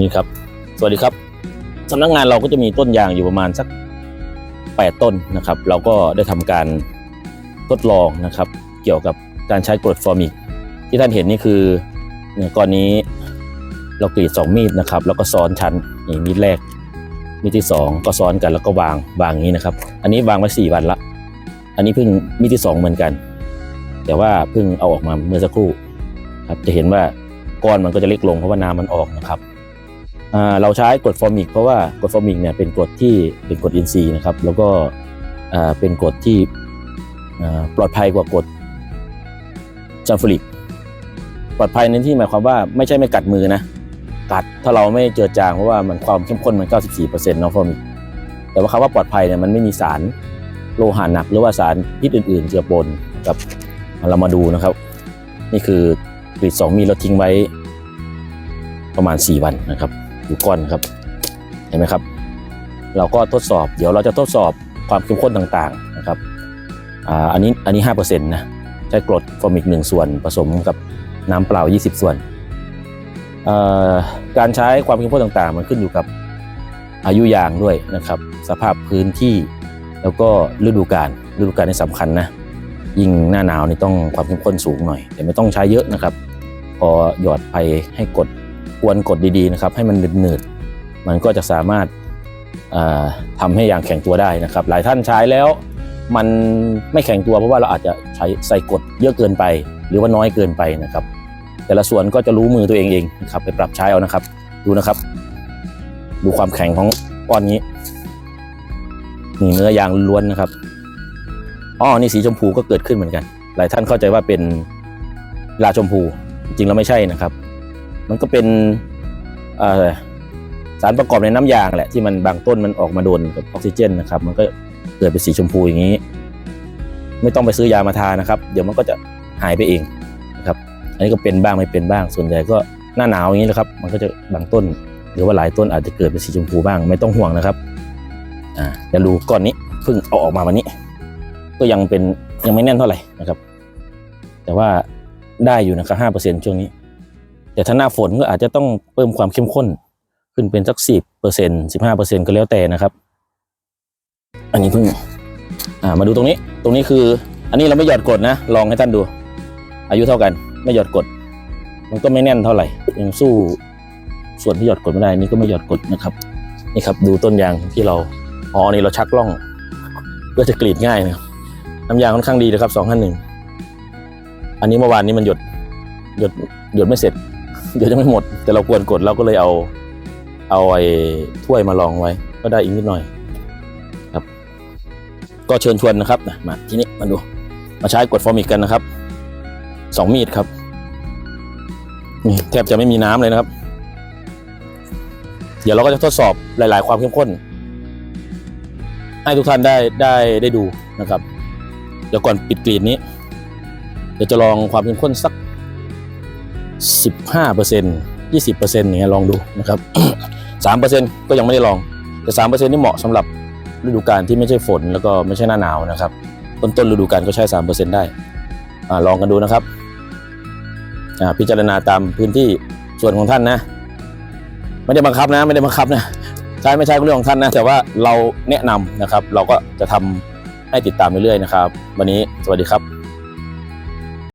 นี่ครับ สวัสดีครับสำนักงานเราก็จะมีต้นยางอยู่ประมาณสัก 8 ต้นนะครับ เราก็ได้ทำการทดลองนะครับ เกี่ยวกับการใช้กรดฟอร์มิกที่ท่านเห็นนี่คือเนี่ยก้อนนี้เรากรีด 2 มีดนะครับ แล้วก็ซ้อนชั้นนี่มีดแรกมีดที่ 2 ก็ซ้อนกันแล้วก็วางวางอย่างนี้นะครับ อันนี้วางไว้4วันละ อันนี้เพิ่งมีดที่ 2 เหมือนกัน แต่ว่าเพิ่งเอาออกมาเมื่อสักครู่ครับจะเห็นว่าก้อนมันก็จะเล็กลงเพราะว่าน้ำมันออกนะครับ เราใช้กรดฟอร์มิกเพราะว่ากรดฟอร์มิกเนี่ยเป็นกรดที่เป็นกรดอินทรีย์นะครับ แล้วก็เป็นกรดที่ปลอดภัยกว่ากรดซัลฟูริกปลอดภัยในที่หมายความว่าไม่ใช่ไม่กัดมือนะกัดถ้าเราไม่เจอจางเพราะว่ามันความเข้มข้นมัน 94%เนาะฟอร์มิกแต่ว่าคำว่าปลอดภัยเนี่ยมันไม่มีสารโลหะหนัก หรือว่าสารพิษอื่นๆเจือปนนะครับเรามาดูนะครับ นี่คือกรีดสองมีเราทิ้งไว้ประมาณ 4 วันนะครับ ดูก้อนครับ เห็นไหมครับ เราก็ทดสอบ เดี๋ยวเราจะทดสอบความเข้มข้นต่างๆนะครับอันนี้อันนี้5%นต์นะใช้กรดฟอร์มิก1ส่วนผสมกับน้ำเปล่า 20 ส่วนเอ่อการใช้ความเข้มข้นต่างๆ มันขึ้นอยู่กับอายุยางด้วยนะครับ สภาพพื้นที่แล้วก็ฤดูกาลฤดูกาลนี่สำคัญนะยิ่งหน้าหนาวนี่ต้องความเข้มข้นสูงหน่อย แต่ไม่ต้องใช้เยอะนะครับ พอหยอดไปให้กด กวนกดดีๆนะครับ ให้มันหนืดๆมันก็จะสามารถอ่าทำให้ยางแข็งตัวได้นะครับ หลายท่านใช้แล้วมันไม่แข็งตัวเพราะว่าเราอาจจะใช้ใส่กดเยอะเกินไป หรือว่าน้อยเกินไปนะครับ แต่ละส่วนก็จะรู้มือตัวเองเองนะครับ ไปปรับใช้เอานะครับ ดูนะครับ ดูความแข็งของก้อนนี้นี่เนื้อยางล้วนนะครับอ๋อนี่สีชมพูก็เกิดขึ้นเหมือนกัน หลายท่านเข้าใจว่าเป็นลาชมพู จริงแล้วไม่ใช่นะครับ มันก็เป็นสารประกอบในน้ำยางแหละที่มันบางต้นมันออกมาโดนกับออกซิเจนนะครับ มันก็เกิดเป็นสีชมพูอย่างนี้ ไม่ต้องไปซื้อยามาทานะครับ เดี๋ยวมันก็จะหายไปเองนะครับ อันนี้ก็เป็นบ้างไม่เป็นบ้างส่วนใหญ่ก็หน้าหนาวอย่างนี้แหละครับ มันก็จะบางต้น หรือว่าหลายต้นอาจจะเกิดเป็นสีชมพูบ้าง ไม่ต้องห่วงนะครับอ่าดูก้อนนี้เพิ่งเอาออกมาวันนี้ ก็ยังเป็นยังไม่แน่นเท่าไหร่นะครับ แต่ว่าได้อยู่นะครับห้าเปอร์เซ็นช่วงนี้ แต่ถ้าหน้าฝนก็อาจจะต้องเพิ่มความเข้มข้น ขึ้นเป็นสักสิบเปอร์เซ็นสิบห้าเปอร์เซ็นก็แล้วแต่นะครับ อันนี้เพิ่งอ่ามาดูตรงนี้ ตรงนี้คือ อันนี้เราไม่หยอดกดนะ ลองให้ท่านดู อายุเท่ากัน ไม่หยอดกด มันก็ไม่แน่นเท่าไหร่ยังสู้ส่วนที่หยอดกดไม่ได้นี่ก็ไม่หยอดกดนะครับ นี่ครับดูต้นยางที่เราอ๋อนี่เราชักล่องเพื่อจะกรีดง่ายนะครับน้ำยางค่อนข้างดีนะครับสองห้าหนึ่งอันนี้เมื่อวานนี้มันหยดหยดหยดไม่เสร็จ หยดยังไม่หมด แต่เราควรกดเราก็เลยเอา เอาไอ้ถ้วยมาลองไว้ ก็ได้อีกนิดหน่อยครับ ก็เชิญชวนนะครับนะมาที่นี่มาดู มาใช้กดฟอร์มิกกันนะครับสองมีดครับนี่แทบจะไม่มีน้ำเลยนะครับ เดี๋ยวเราก็จะทดสอบหลาย ๆ ความเข้มข้น ให้ทุกท่านได้ได้ได้ดูนะครับ เดี๋ยวก่อนปิดกรีดนี้ เดี๋ยวจะลองความเข้มข้นสัก 15เปอร์เซ็นต์20เปอร์เซ็นต์อย่างเงี้ยลองดูนะครับ3เปอร์เซ็นต์ก็ยังไม่ได้ลอง แต่3เปอร์เซ็นต์นี่เหมาะสำหรับฤดูกาลที่ไม่ใช่ฝนแล้วก็ไม่ใช่หน้าหนาวนะครับต้นต้นฤดูกาลก็ใช้3เปอร์เซ็นต์ได้อลองกันดูนะครับพิจารณาตามพื้นที่ส่วนของท่านนะ ไม่ได้บังคับนะ ไม่ได้บังคับนะใช้ไม่ใช้ก็เรื่องของท่านนะ แต่ว่าเราแนะนำนะครับ เราก็จะทำให้ติดตามเรื่อยๆนะครับ วันนี้สวัสดีครับ